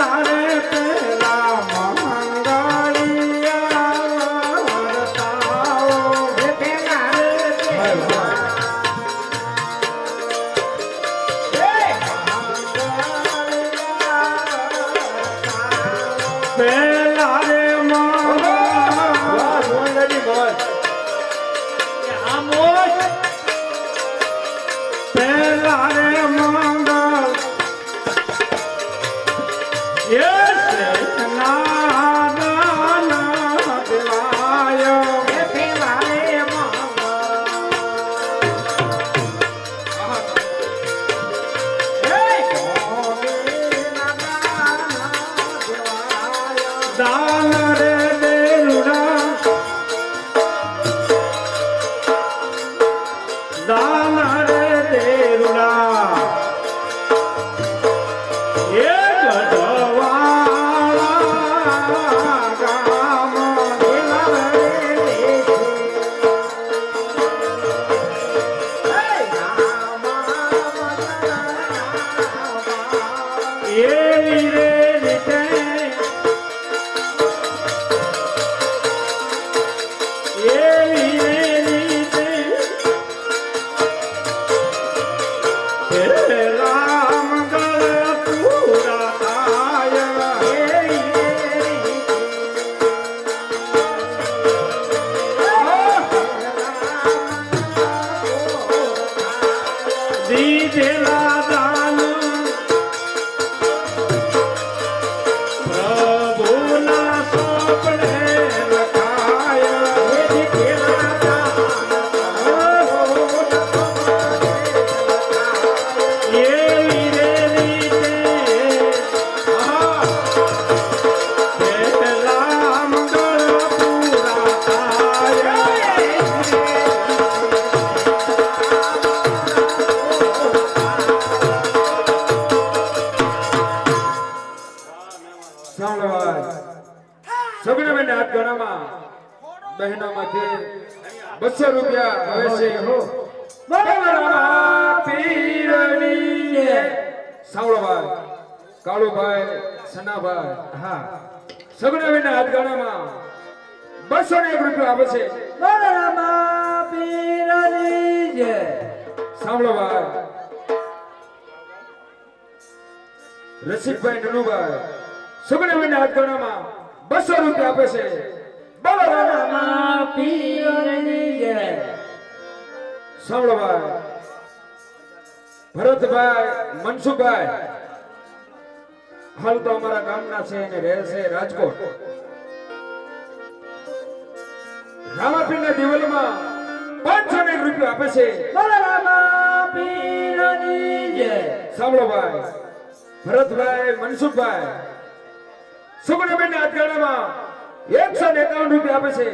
रे રૂપિયા હવે છે બરાબર પીરની સાંભળો વાત. કાળુભાઈ સનાભાઈ હા સગુણાબેનના હાથ ગણામાં બસો ને એક રૂપિયા આવે છે સાંભળો વાત. રસિકભાઈ નનુભાઈ સગુણાબેનના હાથ ગણામાં બસો રૂપિયા આપે છે સાંભળો ભાઈ. ભરતભાઈ મનસુખભાઈ હાલ તો અમારા ગામના છે અને રહે છે રાજકોટ. રામાપીરના દિવાલમાં પાંચસો ને એક રૂપિયા આપે છે. સાંભળો ભાઈ. ભરતભાઈ મનસુખભાઈ સુગુણાબેન ના અઠવાડિયામાં એકસો એકાવન રૂપિયા આપે છે.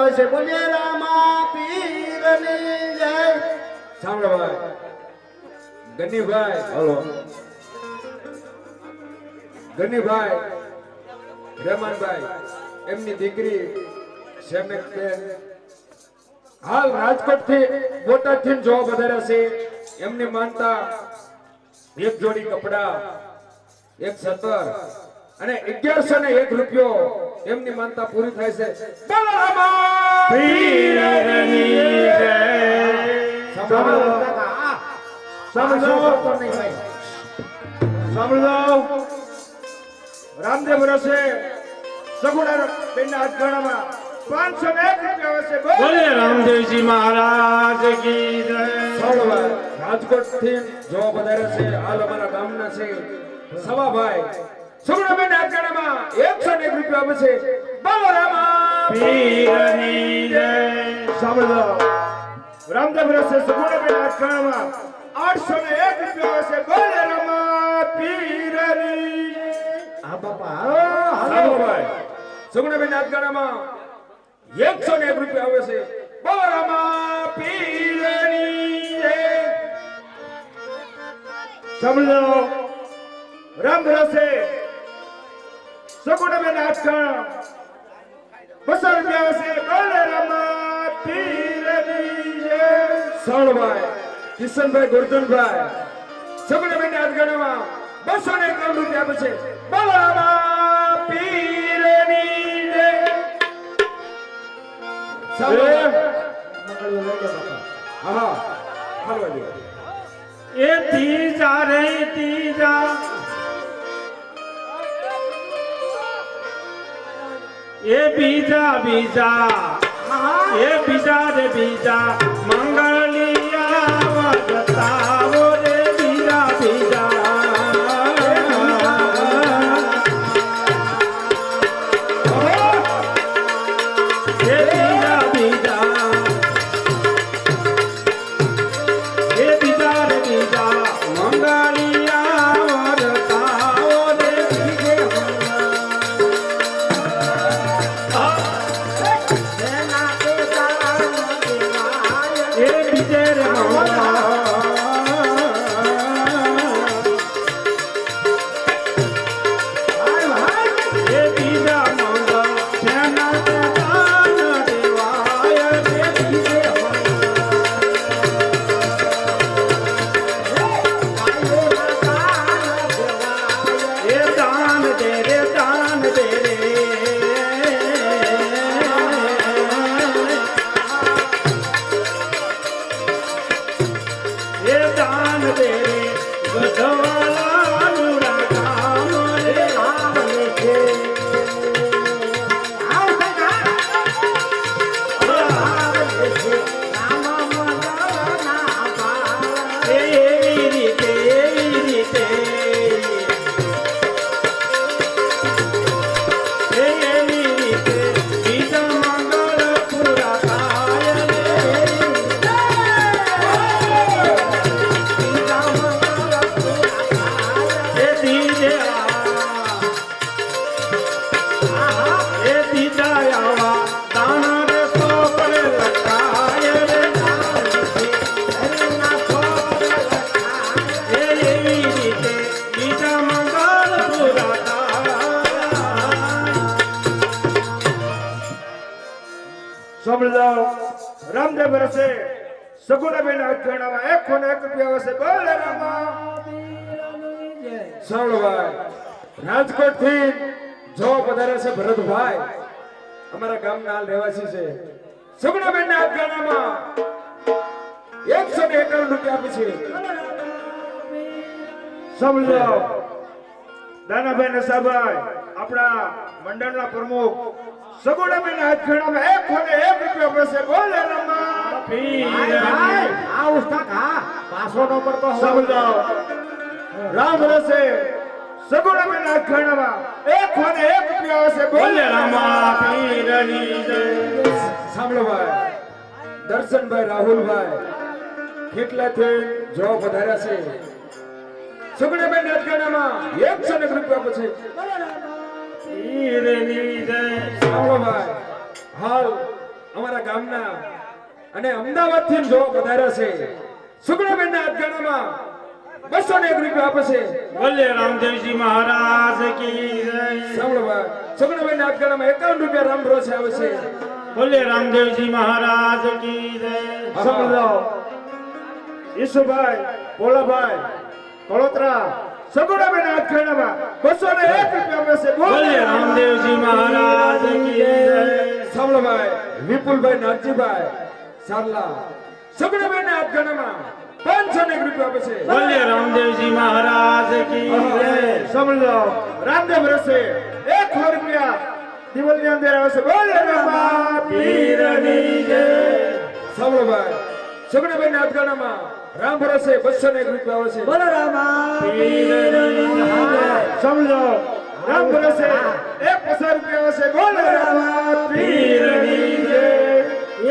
આવે છે બોલીએ રામા પીરની જય. સાંભળો ભાઈ. ગનીભાઈ. હલો. ગનીભાઈ. રહેમાનભાઈ એમની દીકરી શેમેક બેન હાલ રાજકોટથી બોટાદથી જોવા વધારે છે. એમની માનતા એક જોડી કપડા એક સત્તર અને અગિયારસો ને એક રૂપિયો એમની માનતા પૂરી થાય છે. રામદેવ રસે સગુણા બેન હાથ ગણામાં પાંચસો ને એક રૂપિયા આવે બોલે રામદેવજી મહારાજ કી રાજકોટથી જો વધારે છે હાલ અમારા ગામના છે સવાભાઈ સુગુણાબેન આજકાળમાં એકસો ને એક રૂપિયા આપશે બોલો રામા પીરની જય. સાંભળો રામદેવ રસે સુગુણાબેન આઠસો ને એક રૂપિયા આવે બોલો રામા પીરની હા બાપા. હાલો. ભાઈ. સાંભળો સુગુણાબેન એકસો ને એક રૂપિયા આવે છે. બોલો રામા પીરની જય. સમજો રામ સગુણાબેન આજકાળ બસો રૂપિયા આવશે બોલે રામા પીરની જય. સરણભાઈ કિશનભાઈ ગોરધનભાઈ સગુણાબેન આજકાળમાં બસો ને એકાવન રૂપિયા આપે છે બોલો રામા પીરની જય. હા હા હાલવા દો. એ ત્રીજા એ બીજા બીજા. એ બીજા રે બીજા. મંગળિયા વગતાવો સમજો રામદેવ રસે. સગુણાબેન આજકાળમાં એક ખૂન એક રૂપિયા આવશે બોલે રામા. સાંભળભાઈ રાજકોટથી જો પધારે છે ભરતભાઈ. અમારા ગામના હાલ રહેવાસી છે. સગુણાબેન ના આજકાળમાં એકસો ને એકાવન રૂપિયા આપી છે. સમજો દાનાભાઈ નસાભાઈ આપણા મંડળના પ્રમુખ સગુણાબેન ના આજકાળમાં એક ખોને એક રૂપિયા હા છે બોલે તો સમજાવ. રામ રસે. નાથ આજકાળમાં એક ખોને એક રૂપિયા આવશે. બોલે રામા. પીરની જય. સાંભળો ભાઈ. દર્શનભાઈ રાહુલભાઈ કેટલાથી જો વધાર્યા છે. સુગણેબેન નાથ એકસો ને એક રૂપિયા પછી. જય. સાંભળો હાલ અમારા ગામના અને અમદાવાદથી જો પધાર્યા છે. સુગડાબેન ના અટકાણામાં બસો ને એક રૂપિયા આપે છે બોલે રામદેવજી મહારાજ કી જય. સાંભળો ભાઈ સુગડાબેન ના એકાવન રૂપિયા રામ ભરોસે આવે છે. બોલે રામદેવજી મહારાજ કી જય. સમજાવો ઈસુભાઈ ભોલાભાઈ કળોતરા સગુણાબેન હાથ ખેડાવા બસો ને એક રૂપિયા છે બોલે. રામદેવજી મહારાજ કી જય. સાંભળો ભાઈ વિપુલભાઈ નાથજીભાઈ સારલા સુગડાબેન હાથ અટકાણામાં પાંચસો ને એક રૂપિયા છે બોલે રામદેવજી મહારાજ કી સમજાવો રામદેવ રસે. એક રૂપિયા દિવલની અંદર આવશે. બોલે રામા પીરની જય. સાંભળો ભાઈ સુગડાબેન ના અટકાણામાં રામ ભરોસે બસો ને રૂપિયા આવે છે. બોલે રામા સમજાવો રામ ભરોસે એક પચાસ રૂપિયા આવે છે. રામા પીરની જય.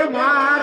એ મારો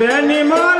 બેની મારનો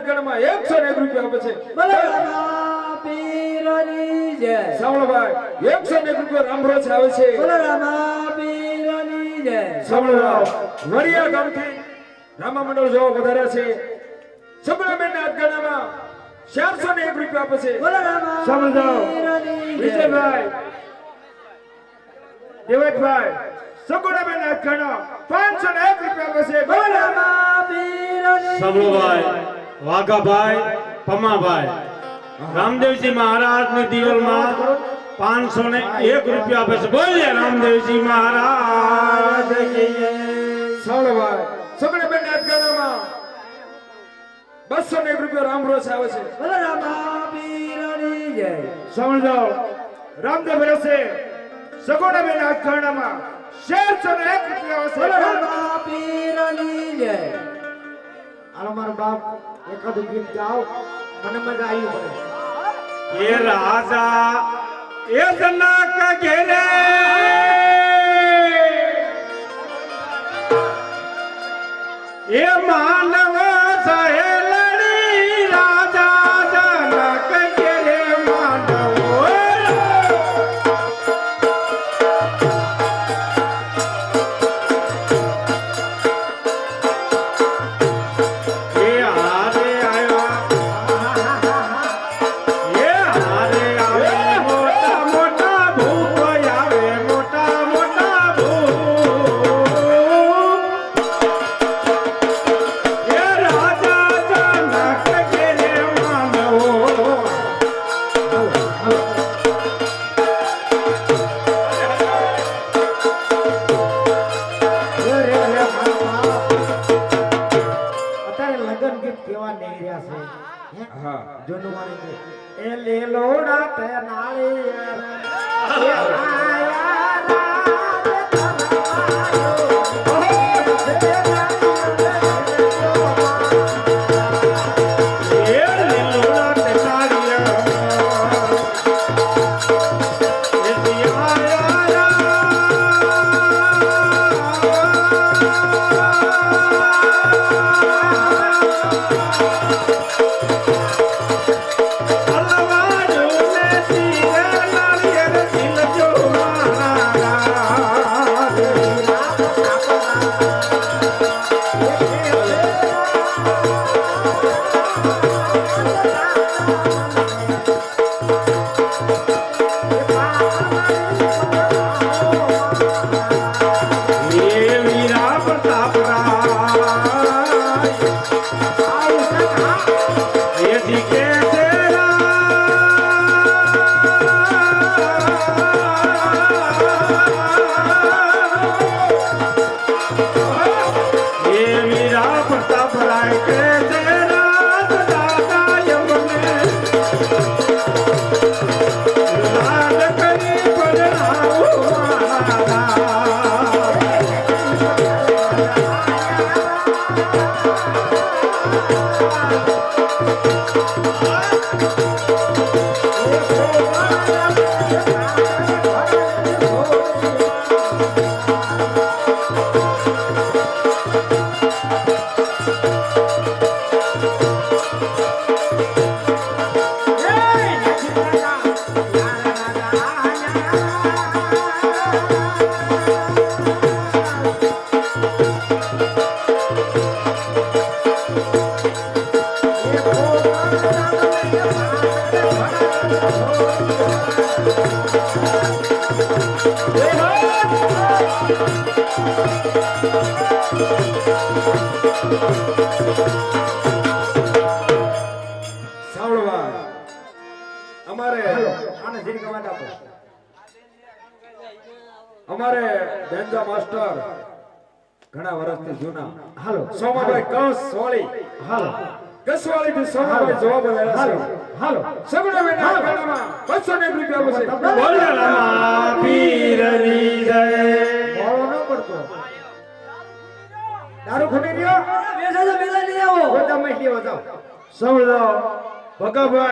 નાટકણમાં એકસો ને એક રૂપિયા આપે છે. સાંભળો ભાઈ એકસો ને એક રૂપિયા રામભરો આવે છે. સાંભળો ભાઈ વરિયા ગામથી રામા મંડળ જોવા વધાર્યા છે. સગડાબેન નાટકણમાં ચારસો ને એક રૂપિયા આપે છે. સમજાવો વિજયભાઈ દેવતભાઈ સગુણાબેન હાથ ખેડા પાંચસો ને એક રૂપિયા આપે છે. બોલે સબલુભાઈ વાઘાભાઈ પમાભાઈ. રામદેવજી મહારાજની દીવલમાં પાંચસો ને એક રૂપિયા આપે છે બોલીએ રામદેવજી મહારાજ સગડે જય. સગડાબેન નાટકણમાં બસો ને એક રૂપિયા રામ રોસ આવે છે. સમજો. રામદેવ રસે. સગોડા હાથ ખેડામાં ચારસો ને એક રૂપિયા આવે છે. હાલો, મારો બાપ, એકાદું ગીત ગાઓ. મને મજા આવી પડે એ રાજા, એ જનક ઘેરે. એ માનવ અમારે બેન્જા માસ્ટર ઘણા વર્ષથી જૂના. હાલો. સોમાભાઈ કંસ સોળી હાલો. કસવાળી થી સોમાભાઈ જવાબ હાલો. હાલો. સગડા વેના ગાડામાં 200 ને રૂપિયા બોલ પીરની જય. પડતો દારૂ ખૂટી રહ્યો? બેસા બેસા લઈ આવો બધા મહિલીઓ જાઓ. સમજો ભગાભાઈ